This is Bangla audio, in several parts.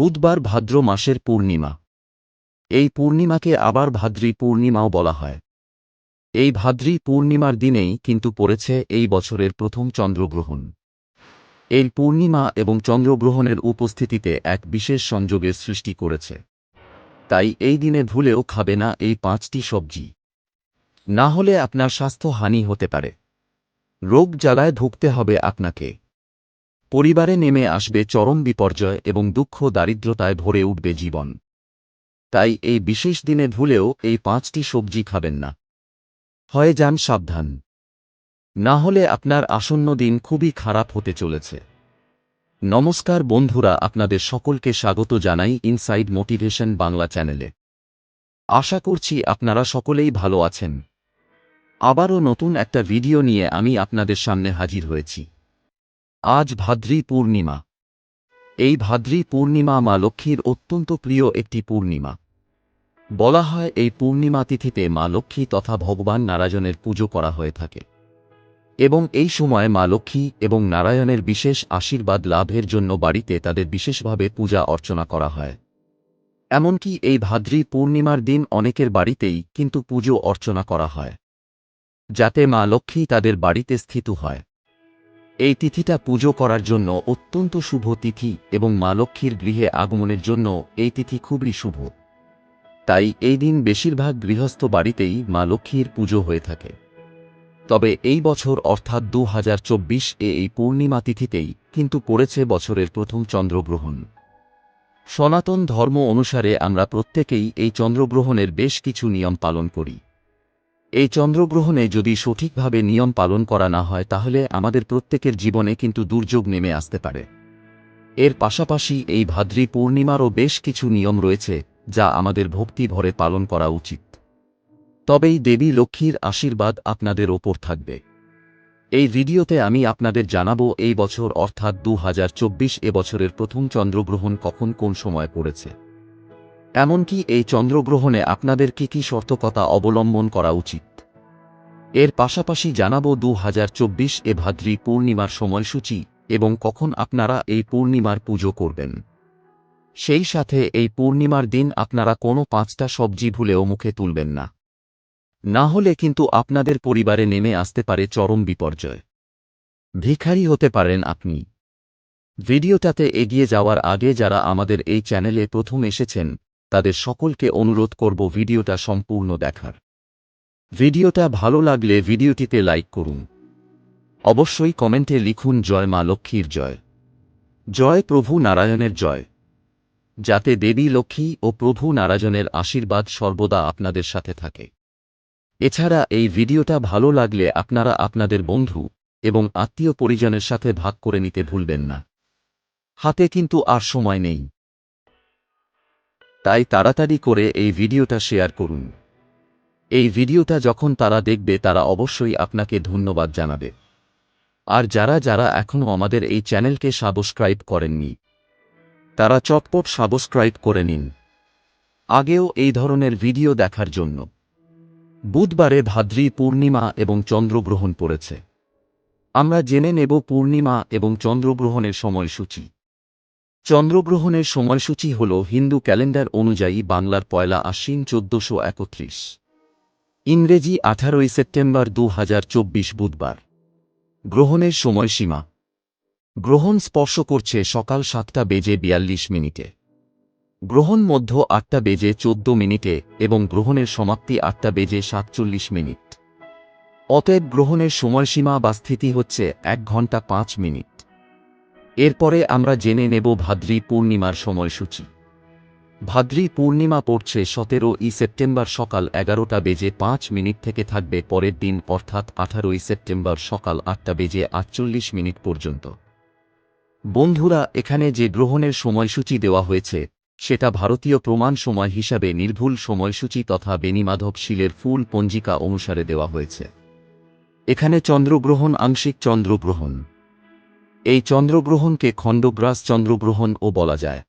বুধবার ভাদ্র মাসের পূর্ণিমা। এই পূর্ণিমাকে আবার ভাদ্রী পূর্ণিমাও বলা হয়। এই ভাদ্রী পূর্ণিমার দিনেই কিন্তু পড়েছে এই বছরের প্রথম চন্দ্রগ্রহণ। এই পূর্ণিমা এবং চন্দ্রগ্রহণের উপস্থিতিতে এক বিশেষ সংযোগের সৃষ্টি করেছে। তাই এই দিনে ভুলেও খাবে না এই পাঁচটি সবজি। না হলে আপনার স্বাস্থ্য হানি হতে পারে। রোগ জ্বালায় ভুগতে হবে আপনাকে। পরিবারে নেমে আসবে চরম বিপর্যয় এবং দুঃখ দারিদ্রতায় ভরে উঠবে জীবন। তাই এই বিশেষ দিনে ভুলেও এই পাঁচটি সবজি খাবেন না। হয়ে যান সাবধান। না হলে আপনার আসন্ন দিন খুবই খারাপ হতে চলেছে। নমস্কার বন্ধুরা, আপনাদের সকলকে স্বাগত জানাই ইনসাইড মোটিভেশন বাংলা চ্যানেলে। আশা করছি আপনারা সকলেই ভালো আছেন। আবারও নতুন একটা ভিডিও নিয়ে আমি আপনাদের সামনে হাজির হয়েছি। আজ ভাদ্রী পূর্ণিমা। এই ভাদ্রী পূর্ণিমা মা লক্ষ্মীর অত্যন্ত প্রিয় একটি পূর্ণিমা। বলা হয় এই পূর্ণিমা তিথিতে মা লক্ষ্মী তথা ভগবান নারায়ণের পুজো করা হয়ে থাকে। এবং এই সময় মা লক্ষ্মী এবং নারায়ণের বিশেষ আশীর্বাদ লাভের জন্য বাড়িতে তাদের বিশেষভাবে পূজা অর্চনা করা হয়। এমনকি এই ভাদ্রী পূর্ণিমার দিন অনেকের বাড়িতেই কিন্তু পুজো অর্চনা করা হয়। যাতে মা লক্ষ্মী তাদের বাড়িতে স্থিত হয়। এই তিথিটা পুজো করার জন্য অত্যন্ত শুভ তিথি এবং মা লক্ষ্মীর গৃহে আগমনের জন্য এই তিথি খুবই শুভ। তাই এই দিন বেশিরভাগ গৃহস্থ বাড়িতেই মা লক্ষ্মীর পুজো হয়ে থাকে। তবে এই বছর অর্থাৎ দু হাজার চব্বিশ এ এই পূর্ণিমা তিথিতেই কিন্তু পড়েছে বছরের প্রথম চন্দ্রগ্রহণ। সনাতন ধর্ম অনুসারে আমরা প্রত্যেকেই এই চন্দ্রগ্রহণের বেশ কিছু নিয়ম পালন করি। এই চন্দ্রগ্রহণে যদি সঠিকভাবে নিয়ম পালন করা না হয়, তাহলে আমাদের প্রত্যেকের জীবনে কিন্তু দুর্যোগ নেমে আসতে পারে। এর পাশাপাশি এই ভাদ্রী পূর্ণিমারও বেশ কিছু নিয়ম রয়েছে, যা আমাদের ভক্তি ভরে পালন করা উচিত। তবেই দেবী লক্ষ্মীর আশীর্বাদ আপনাদের ওপর থাকবে। এই ভিডিওতে আমি আপনাদের জানাব, এই বছর অর্থাৎ দুহাজার চব্বিশ এ বছরের প্রথম চন্দ্রগ্রহণ কখন কোন সময় পড়েছে। এমনকি এই চন্দ্রগ্রহণে আপনাদের কি কি সতর্কতা অবলম্বন করা উচিত? এর পাশাপাশি জানাব দু হাজার চব্বিশ এ ভাদ্রী পূর্ণিমার সময়সূচি এবং কখন আপনারা এই পূর্ণিমার পুজো করবেন। সেই সাথে এই পূর্ণিমার দিন আপনারা কোনো পাঁচটা সবজি ভুলেও মুখে তুলবেন না। না হলে কিন্তু আপনাদের পরিবারে নেমে আসতে পারে চরম বিপর্যয়। ভিখারি হতে পারেন আপনি। ভিডিওটাতে এগিয়ে যাওয়ার আগে যারা আমাদের এই চ্যানেলে প্রথম এসেছেন তাদের সকলকে অনুরোধ করব ভিডিওটা সম্পূর্ণ দেখার। ভিডিওটা ভালো লাগলে ভিডিওটিতে লাইক করুন। অবশ্যই কমেন্টে লিখুন জয় মা লক্ষ্মীর জয়। জয় প্রভু নারায়ণের জয়। যাতে দেবী লক্ষ্মী ও প্রভু নারায়ণের আশীর্বাদ সর্বদা আপনাদের সাথে থাকে। এছাড়া এই ভিডিওটা ভালো লাগলে আপনারা আপনাদের বন্ধু এবং আত্মীয় পরিজনের সাথে ভাগ করে নিতে ভুলবেন না। হাতে কিন্তু আর সময় নেই। তাই তাড়াতাড়ি করে এই ভিডিওটা শেয়ার করুন। এই ভিডিওটা যখন তারা দেখবে, তারা অবশ্যই আপনাকে ধন্যবাদ জানাবে। আর যারা যারা এখনও আমাদের এই চ্যানেলকে সাবস্ক্রাইব করেননি, তারা চটপট সাবস্ক্রাইব করে নিন। আগেও এই ধরনের ভিডিও দেখার জন্য। বুধবারে ভাদ্রী পূর্ণিমা এবং চন্দ্রগ্রহণ পড়েছে। আমরা জেনে নেব পূর্ণিমা এবং চন্দ্রগ্রহণের সময়সূচি। চন্দ্রগ্রহণের সময়সূচি হল হিন্দু ক্যালেন্ডার অনুযায়ী বাংলার পয়লা আশ্বিন চোদ্দশো একত্রিশ। ইংরেজি আঠারোই সেপ্টেম্বর দু হাজার চব্বিশ বুধবার। গ্রহণের সময়সীমা। গ্রহণ স্পর্শ করছে সকাল সাতটা বেজে বিয়াল্লিশ মিনিটে। গ্রহণ মধ্য আটটা বেজে চোদ্দ মিনিটে এবং গ্রহণের সমাপ্তি আটটা বেজে সাতচল্লিশ মিনিট। অতএব গ্রহণের সময়সীমা বা স্থিতি হচ্ছে এক ঘণ্টা পাঁচ মিনিট। এরপরে আমরা জেনে নেব ভাদ্রী পূর্ণিমার সময়সূচি। ভাদ্রী পূর্ণিমা পড়ছে সতেরো ই সেপ্টেম্বর সকাল এগারোটা বেজে পাঁচ মিনিট থেকে থাকবে পরের দিন, অর্থাৎ আঠারোই সেপ্টেম্বর সকাল আটটা বেজে আটচল্লিশ মিনিট পর্যন্ত। বন্ধুরা, এখানে যে গ্রহণের সময়সূচি দেওয়া হয়েছে, সেটা ভারতীয় প্রমাণ সময় হিসাবে নির্ভুল সময়সূচি তথা বেনিমাধব শিলের ফুল পঞ্জিকা অনুসারে দেওয়া হয়েছে। এখানে চন্দ্রগ্রহণ, আংশিক চন্দ্রগ্রহণ। এই চন্দ্রগ্রহণকে খণ্ডগ্রাস চন্দ্রগ্রহণও বলা যায়।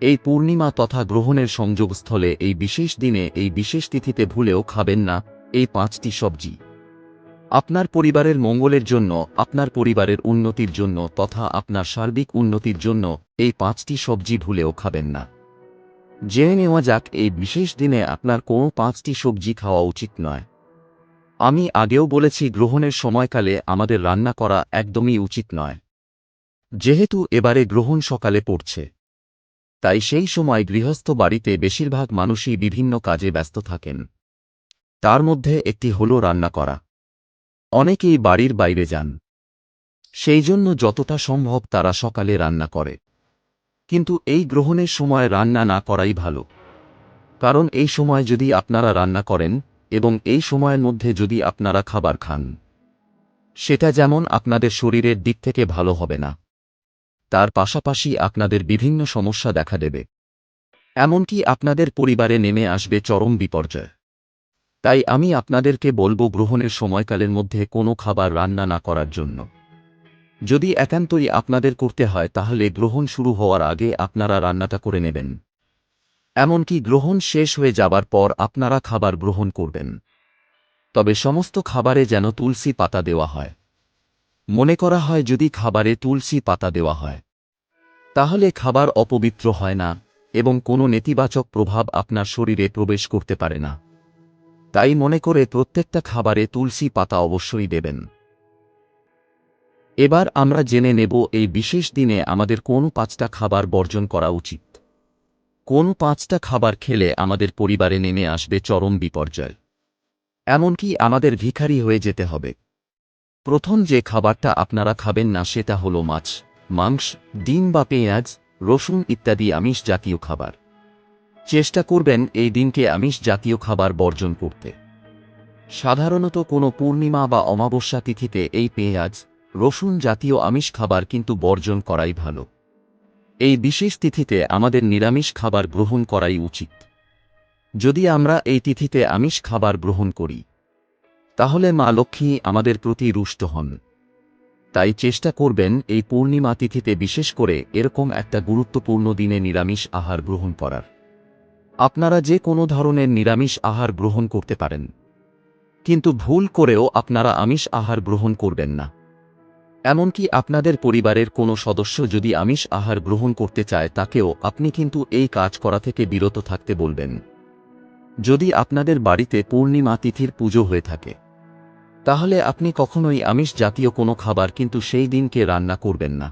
এই পূর্ণিমা তথা গ্রহণের সংযোগস্থলে এই বিশেষ দিনে এই বিশেষ তিথিতে ভুলেও খাবেন না এই পাঁচটি সবজি। আপনার পরিবারের মঙ্গলের জন্য, আপনার পরিবারের উন্নতির জন্য তথা আপনার সার্বিক উন্নতির জন্য এই পাঁচটি সবজি ভুলেও খাবেন না। জেনে নেওয়া যাক, এই বিশেষ দিনে আপনার কোনো পাঁচটি সবজি খাওয়া উচিত নয়। আমি আগেও বলেছি গ্রহণের সময়কালে আমাদের রান্না করা একদমই উচিত নয়। যেহেতু এবারে গ্রহণ সকালে পড়ছে। তাই সেই সময় গৃহস্থ বাড়িতে বেশিরভাগ মানুষই বিভিন্ন কাজে ব্যস্ত থাকেন। তার মধ্যে একটি হল রান্না করা। অনেকেই বাড়ির বাইরে যান। সেই জন্য যতটা সম্ভব তারা সকালে রান্না করে। কিন্তু এই গ্রহণের সময় রান্না না করাই ভালো। কারণ এই সময় যদি আপনারা রান্না করেন এবং এই সময়ের মধ্যে যদি আপনারা খাবার খান, সেটা যেমন আপনাদের শরীরের দিক থেকে ভালো হবে না, তার পাশাপাশি আপনাদের বিভিন্ন সমস্যা দেখা দেবে। এমনকি আপনাদের পরিবারে নেমে আসবে চরম বিপর্যয়। তাই আমি আপনাদেরকে বলব গ্রহণের সময়কালের মধ্যে কোনো খাবার রান্না না করার জন্য। যদি একান্তই আপনাদের করতে হয়, তাহলে গ্রহণ শুরু হওয়ার আগে আপনারা রান্নাটা করে নেবেন। এমনকি গ্রহণ শেষ হয়ে যাবার পর আপনারা খাবার গ্রহণ করবেন। তবে সমস্ত খাবারে যেন তুলসী পাতা দেওয়া হয়। মনে করা হয় যদি খাবারে তুলসী পাতা দেওয়া হয়। তাহলে খাবার অপবিত্র হয় না এবং কোনো নেতিবাচক প্রভাব আপনার শরীরে প্রবেশ করতে পারে না। তাই মনে করে প্রত্যেকটা খাবারে তুলসী পাতা অবশ্যই দেবেন। এবার আমরা জেনে নেব এই বিশেষ দিনে আমাদের কোন পাঁচটা খাবার বর্জন করা উচিত। কোন পাঁচটা খাবার খেলে আমাদের পরিবারে নেমে আসবে চরম বিপর্যয়? এমনকি আমাদের ভিখারি হয়ে যেতে হবে। প্রথম যে খাবারটা আপনারা খাবেন না সেটা হলো মাছ, মাংস, ডিম বা পেঁয়াজ, রসুন ইত্যাদি আমিষ জাতীয় খাবার। চেষ্টা করবেন এই দিনকে আমিষ জাতীয় খাবার বর্জন করতে। সাধারণত কোনো পূর্ণিমা বা অমাবস্যা তিথিতে এই পেঁয়াজ, রসুন জাতীয় আমিষ খাবার কিন্তু বর্জন করাই ভালো। এই বিশেষ তিথিতে আমাদের নিরামিষ খাবার গ্রহণ করাই উচিত। যদি আমরা এই তিথিতে আমিষ খাবার গ্রহণ করি, তাহলে মা লক্ষ্মী আমাদের প্রতি রুষ্ট হন। তাই চেষ্টা করবেন এই পূর্ণিমা তিথিতে বিশেষ করে এরকম একটা গুরুত্বপূর্ণ দিনে নিরামিষ আহার গ্রহণ করার। আপনারা যে কোনো ধরনের নিরামিষ আহার গ্রহণ করতে পারেন। কিন্তু ভুল করেও আপনারা আমিষ আহার গ্রহণ করবেন না। এমনকি আপনাদের পরিবারের কোনো সদস্য যদি আমিষ আহার গ্রহণ করতে চায় তাকেও আপনি কিন্তু এই কাজ করা থেকে বিরত থাকতে বলবেন। যদি আপনাদের বাড়িতে পূর্ণিমা তিথির পুজো হয়ে থাকে, তাহলে আপনি কখনোই আমিষ জাতীয় কোনো খাবার কিন্তু সেই দিনকে রান্না করবেন না।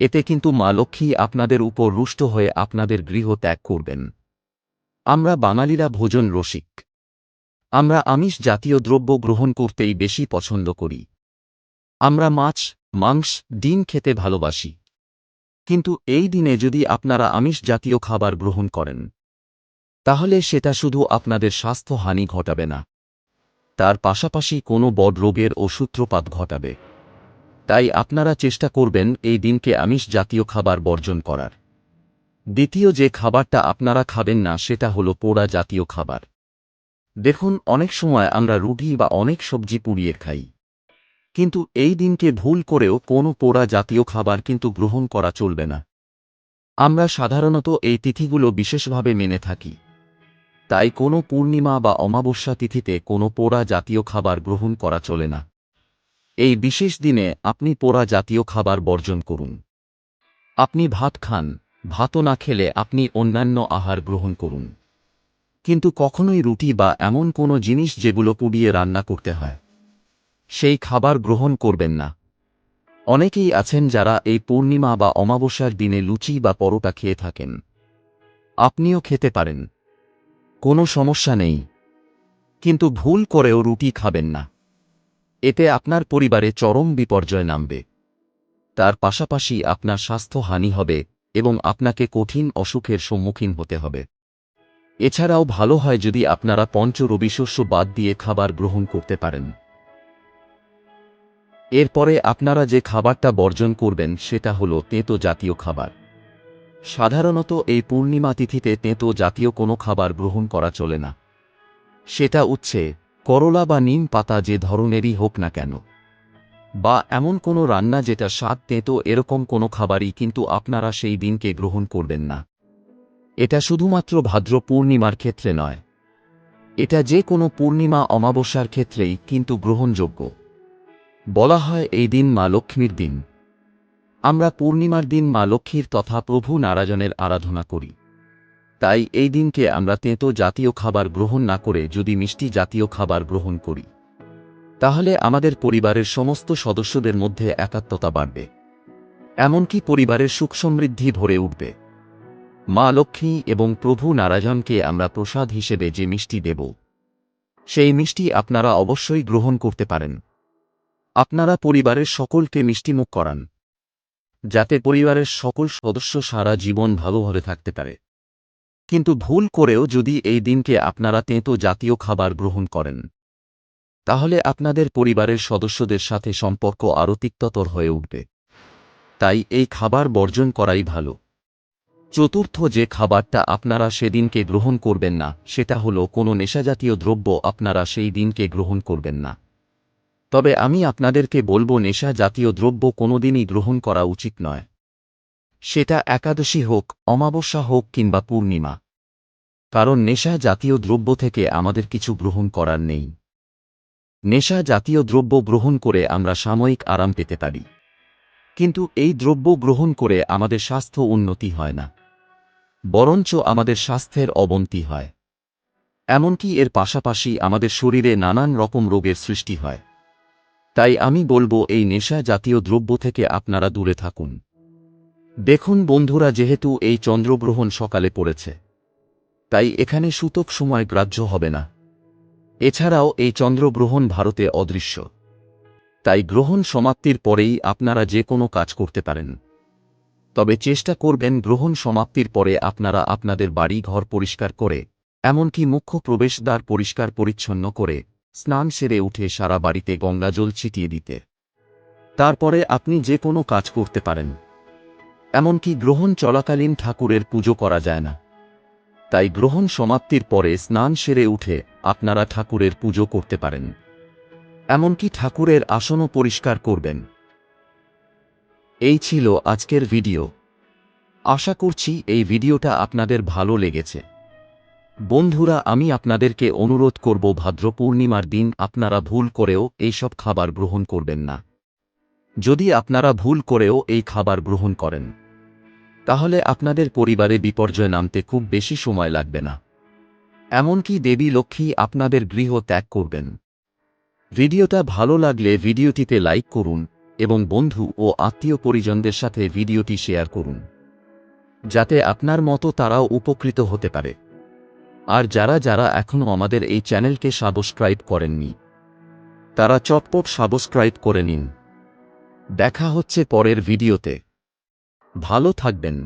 এতে কিন্তু মা লক্ষ্মী আপনাদের উপর রুষ্ট হয়ে আপনাদের গৃহ ত্যাগ করবেন। আমরা বাঙালিরা ভোজন রসিক। আমরা আমিষ জাতীয় দ্রব্য গ্রহণ করতেই বেশি পছন্দ করি। আমরা মাছ, মাংস, ডিম খেতে ভালোবাসি। কিন্তু এই দিনে যদি আপনারা আমিষ জাতীয় খাবার গ্রহণ করেন, তাহলে সেটা শুধু আপনাদের স্বাস্থ্য হানি ঘটাবে না। তার পাশাপাশি কোনো বড় রোগের সূত্রপাত ঘটাবে। তাই আপনারা চেষ্টা করবেন এই দিনকে আমিষ জাতীয় খাবার বর্জন করার। দ্বিতীয় যে খাবারটা আপনারা খাবেন না, সেটা হলো পোড়া জাতীয় খাবার। দেখুন, অনেক সময় আমরা রুটি বা অনেক সবজি পুড়িয়ে খাই। কিন্তু এই দিনকে ভুল করেও কোনো পোড়া জাতীয় খাবার কিন্তু গ্রহণ করা চলবে না। আমরা সাধারণত এই তিথিগুলো বিশেষভাবে মেনে থাকি। তাই কোনো পূর্ণিমা বা অমাবস্যা তিথিতে কোনো পোড়া জাতীয় খাবার গ্রহণ করা চলে না। এই বিশেষ দিনে আপনি পোড়া জাতীয় খাবার বর্জন করুন। আপনি ভাত খান, ভাতও না খেলে আপনি অন্যান্য আহার গ্রহণ করুন। কিন্তু কখনোই রুটি বা এমন কোনো জিনিস যেগুলো পুড়িয়ে রান্না করতে হয়। সেই খাবার গ্রহণ করবেন না। অনেকেই আছেন যারা এই পূর্ণিমা বা অমাবস্যার দিনে লুচি বা পরোটা খেয়ে থাকেন। আপনিও খেতে পারেন। কোনো সমস্যা নেই। কিন্তু ভুল করেও রুটি খাবেন না। এতে আপনার পরিবারে চরম বিপর্যয় নামবে। তার পাশাপাশি আপনার স্বাস্থ্য হানি হবে এবং আপনাকে কঠিন অসুখের সম্মুখীন হতে হবে। এছাড়াও ভালো হয় যদি আপনারা পঞ্চ বাদ দিয়ে খাবার গ্রহণ করতে পারেন। এরপরে আপনারা যে খাবারটা বর্জন করবেন সেটা হলো তেঁতো জাতীয় খাবার। সাধারণত এই পূর্ণিমা তিথিতে তেঁতো জাতীয় কোনো খাবার গ্রহণ করা চলে না। সেটা উচ্ছে, করলা বা নিম পাতা যে ধরনেরই হোক না কেন। বা এমন কোনো রান্না যেটা স্বাদ তেঁতো এরকম কোনো খাবারই কিন্তু আপনারা সেই দিনকে গ্রহণ করবেন না। এটা শুধুমাত্র ভাদ্র পূর্ণিমার ক্ষেত্রে নয়। এটা যে কোনো পূর্ণিমা অমাবস্যার ক্ষেত্রেই কিন্তু গ্রহণযোগ্য। বলা হয় এই দিন মা লক্ষ্মীর দিন। আমরা পূর্ণিমার দিন মা লক্ষ্মীর তথা প্রভু নারায়ণের আরাধনা করি। তাই এই দিনকে আমরা তেঁতো জাতীয় খাবার গ্রহণ না করে যদি মিষ্টি জাতীয় খাবার গ্রহণ করি। তাহলে আমাদের পরিবারের সমস্ত সদস্যদের মধ্যে একাত্মতা বাড়বে। এমনকি পরিবারের সুখ সমৃদ্ধি ভরে উঠবে। মা লক্ষ্মী এবং প্রভু নারায়ণকে আমরা প্রসাদ হিসেবে যে মিষ্টি দেব, সেই মিষ্টি আপনারা অবশ্যই গ্রহণ করতে পারেন। আপনারা পরিবারের সকলকে মিষ্টিমুখ করান। যাতে পরিবারের সকল সদস্য সারা জীবন ভালোভাবে থাকতে পারে। কিন্তু ভুল করেও যদি এই দিনকে আপনারা তেঁতো জাতীয় খাবার গ্রহণ করেন, তাহলে আপনাদের পরিবারের সদস্যদের সাথে সম্পর্ক আরও তিক্ততর হয়ে উঠবে। তাই এই খাবার বর্জন করাই ভালো। চতুর্থ যে খাবারটা আপনারা সেদিনকে গ্রহণ করবেন না, সেটা হলো কোনো নেশাজাতীয় দ্রব্য আপনারা সেই দিনকে গ্রহণ করবেন না। তবে আমি আপনাদেরকে বলব, নেশা জাতীয় দ্রব্য কোনোদিনই গ্রহণ করা উচিত নয়। সেটা একাদশী হোক, অমাবস্যা হোক কিংবা পূর্ণিমা। কারণ নেশা জাতীয় দ্রব্য থেকে আমাদের কিছু গ্রহণ করার নেই। নেশা জাতীয় দ্রব্য গ্রহণ করে আমরা সাময়িক আরাম পেতে পারি। কিন্তু এই দ্রব্য গ্রহণ করে আমাদের স্বাস্থ্য উন্নতি হয় না। বরঞ্চ আমাদের স্বাস্থ্যের অবনতি হয়। এমনকি এর পাশাপাশি আমাদের শরীরে নানান রকম রোগের সৃষ্টি হয়। তাই আমি বলব, এই নেশা জাতীয় দ্রব্য থেকে আপনারা দূরে থাকুন। দেখুন বন্ধুরা, যেহেতু এই চন্দ্রগ্রহণ সকালে পড়েছে, তাই এখানে সূতক সময় গ্রাহ্য হবে না। এছাড়াও এই চন্দ্রগ্রহণ ভারতে অদৃশ্য। তাই গ্রহণ সমাপ্তির পরেই আপনারা যে কোনো কাজ করতে পারেন। তবে চেষ্টা করবেন গ্রহণ সমাপ্তির পরে আপনারা আপনাদের বাড়ি ঘর পরিষ্কার করে, এমনকি মুখ্য প্রবেশদ্বার পরিষ্কার পরিচ্ছন্ন করে স্নান সেরে উঠে সারা বাড়িতে গঙ্গা জল ছিটিয়ে দিতে। তারপরে আপনি যে কোনো কাজ করতে পারেন। এমনকি গ্রহণ চলাকালীন ঠাকুরের পুজো করা যায় না। তাই গ্রহণ সমাপ্তির পরে স্নান সেরে উঠে আপনারা ঠাকুরের পুজো করতে পারেন। এমনকি ঠাকুরের আসনও পরিষ্কার করবেন। এই ছিল আজকের ভিডিও। আশা করছি এই ভিডিওটা আপনাদের ভালো লেগেছে। বন্ধুরা, আমি আপনাদেরকে অনুরোধ করব ভাদ্র পূর্ণিমার দিন আপনারা ভুল করেও এইসব খাবার গ্রহণ করবেন না। যদি আপনারা ভুল করেও এই খাবার গ্রহণ করেন, তাহলে আপনাদের পরিবারে বিপর্যয় নামতে খুব বেশি সময় লাগবে না। এমনকি দেবী লক্ষ্মী আপনাদের গৃহ ত্যাগ করবেন। ভিডিওটা ভালো লাগলে ভিডিওটিতে লাইক করুন এবং বন্ধু ও আত্মীয় পরিজনদের সাথে ভিডিওটি শেয়ার করুন। যাতে আপনার মতো তারাও উপকৃত হতে পারে। আর যারা যারা এখনও আমাদের এই চ্যানেলকে সাবস্ক্রাইব করেননি, তারা চটপট সাবস্ক্রাইব করে নিন। দেখা হচ্ছে পরের ভিডিওতে। ভালো থাকবেন।